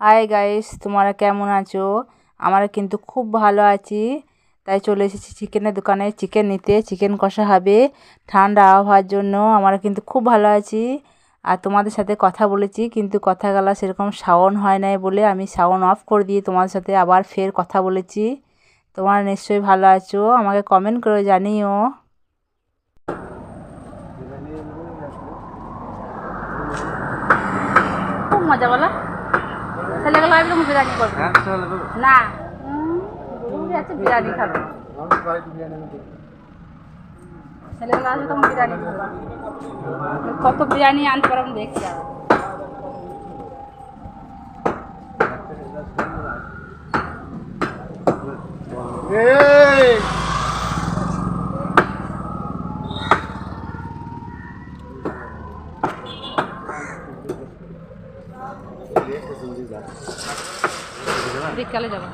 Hi guys তোমরা কেমন আছো? আমরা কিন্তু খুব ভালো আছি। তাই চলে এসেছি চিকেনের দোকানে। চিকেন নিতে চিকেন কষা হবে। ঠান্ডা আবহাওয়ার জন্য আমরা কিন্তু খুব ভালো আছি। আর তোমাদের সাথে কথা বলেছি কিন্তু কথাগুলো সেরকম সাউন্ড হয় নাই বলে আমি সাউন্ড অফ করে দিয়ে তোমাদের সাথে আবার ফের কথা বলেছি। তোমরা নিশ্চয়ই ভালো আছো? আমাকে কমেন্ট করে জানিও। খুব মজা বলো। ছেলেগুলো একদম বিরিয়ানি করব না। আছে বিরিয়ানি খাব। ছেলেগুলো আসবে তখন বিরিয়ানি খাবে কত বিরিয়ানি আনতে পারব দেখছি আর বিকালে যাব